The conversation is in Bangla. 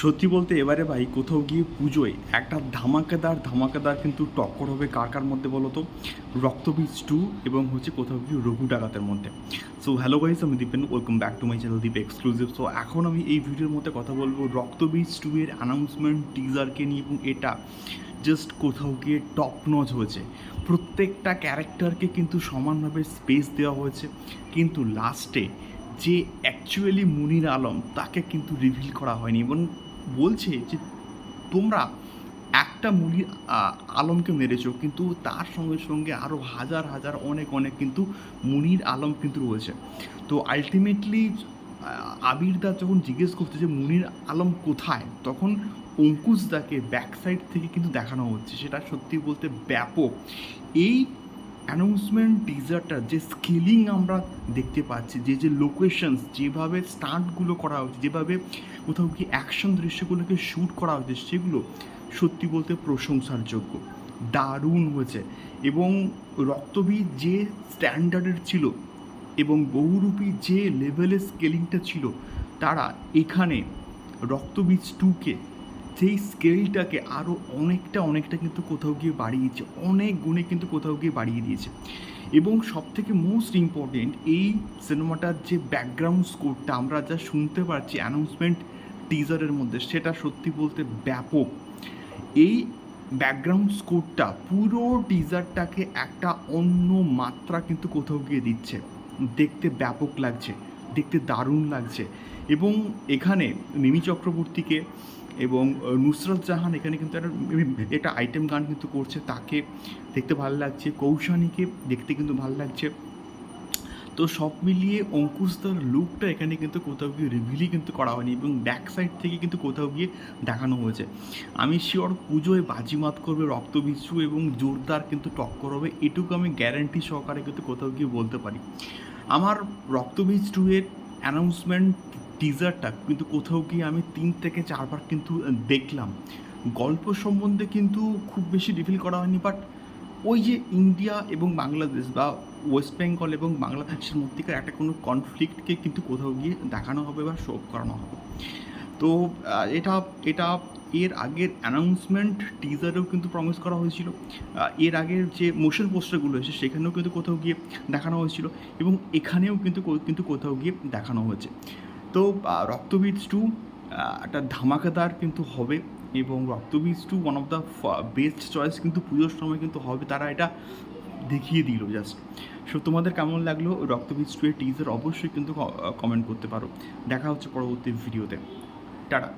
সত্যি বলতে এবারে ভাই কোথাও গিয়ে পুজোয় একটা ধামাকাদার ধামাকাদার কিন্তু টক্কর হবে কার কার মধ্যে বলো তো? রক্তবীজ টু এবং হচ্ছে কোথাও গিয়ে রঘু ডাকাতের মধ্যে। সো হ্যালো গাইস আমি Dipen welcome back to my channel Deep exclusive so এখন আমি এই ভিডিওর মধ্যে কথা বলব রক্তবীজ টু এর অ্যানাউন্সমেন্ট টিজারকে নিয়ে এবং এটা জাস্ট কোথাও গিয়ে টপ নচ হয়েছে। প্রত্যেকটা ক্যারেক্টারকে কিন্তু সমানভাবে স্পেস দেওয়া হয়েছে। কিন্তু লাস্টে যে অ্যাকচুয়ালি মুনির আলম তাকে কিন্তু রিভিল করা হয়নি এবং বলছে যে তোমরা একটা মুনির আলমকে মেরেছো, কিন্তু তার সঙ্গে সঙ্গে আরও হাজার হাজার, অনেক অনেক কিন্তু মুনির আলম কিন্তু রয়েছে। তো আলটিমেটলি আবিরদা যখন জিজ্ঞেস করছে যে মুনির আলম কোথায়, তখন অঙ্কুশদাকে ব্যাক সাইড থেকে কিন্তু দেখানো হচ্ছে। সেটা সত্যি বলতে ব্যাপক। এই অ্যানাউন্সমেন্ট টিজারটা যে স্কেলিং আমরা দেখতে পাচ্ছি, যে যে লোকেশনস যেভাবে স্টান্টগুলো করা হচ্ছে, যেভাবে কোথাও কি অ্যাকশন দৃশ্যগুলোকে শ্যুট করা হচ্ছে, সেগুলো সত্যি বলতে প্রশংসার যোগ্য দারুণ হয়েছে। এবং রক্তবীর যে স্ট্যান্ডার্ডের ছিল এবং বহুরূপী যে লেভেলের স্কেলিংটা ছিল, তারা এখানে রক্তবীজ টুকে সেই স্কেলটাকে আরও অনেকটা অনেকটা কিন্তু কোথাও গিয়ে বাড়িয়েছে, অনেক গুণে কিন্তু কোথাও গিয়ে বাড়িয়ে দিয়েছে। এবং সব থেকে মোস্ট ইম্পর্টেন্ট এই সিনেমাটার যে ব্যাকগ্রাউন্ড স্কোরটা আমরা যা শুনতে পারছি অ্যানাউন্সমেন্ট টিজারের মধ্যে, সেটা সত্যি বলতে ব্যাপক। এই ব্যাকগ্রাউন্ড স্কোরটা পুরো টিজারটাকে একটা অন্য মাত্রা কিন্তু কোথাও গিয়ে দিচ্ছে। দেখতে ব্যাপক লাগছে, দেখতে দারুণ লাগছে। এবং এখানে মিমি চক্রবর্তীকে এবং নুসরত জাহান এখানে কিন্তু একটা একটা আইটেম গান কিন্তু করছে, তাকে দেখতে ভালো লাগছে, কৌশানীকে দেখতে কিন্তু ভালো লাগছে। তো সব মিলিয়ে অঙ্কুশদার লুকটা এখানে কিন্তু কোথাও গিয়ে রিভিলই কিন্তু করা হয়নি এবং ব্যাক সাইড থেকে কিন্তু কোথাও গিয়ে দেখানো হয়েছে। আমি শিওর পুজোয় বাজিমাত করবে রক্তবিচ্ছু এবং জোরদার কিন্তু টক্কর হবে, এটুকু আমি গ্যারান্টি সহকারে কিন্তু কোথাও গিয়ে বলতে পারি। আমার রক্তবীজ টু এর অ্যানাউন্সমেন্ট টিজারটা কিন্তু কোথাও গিয়ে আমি তিন থেকে চারবার কিন্তু দেখলাম। গল্প সম্বন্ধে কিন্তু খুব বেশি রিভিল করা হয়নি বাট ওই যে ইন্ডিয়া এবং বাংলাদেশ বা ওয়েস্ট বেঙ্গল এবং বাংলাদেশের মধ্যেকার একটা কোনো কনফ্লিক্টকে কিন্তু কোথাও গিয়ে দেখানো হবে বা শো করানো হবে। তো এটা এটা এর আগের অ্যানাউন্সমেন্ট টিজারেও কিন্তু প্রমিস করা হয়েছিল। এর আগের যে মোশন পোস্টারগুলো এসে সেখানেও কিন্তু কোথাও গিয়ে দেখানো হয়েছিল এবং এখানেও কিন্তু কিন্তু কোথাও গিয়ে দেখানো হয়েছে। তো রক্তবীজ টু একটা ধামাকাদার কিন্তু হবে এবং Raktabeej two one of the best choice কিন্তু পুজোর সময় কিন্তু হবে। তারা এটা দেখিয়ে দিল জাস্ট সো তোমাদের কেমন লাগল রক্তবীজ টু এর টিজার অবশ্যই কিন্তু কমেন্ট করতে পারো। দেখা হচ্ছে পরবর্তী ভিডিওতে টাটা।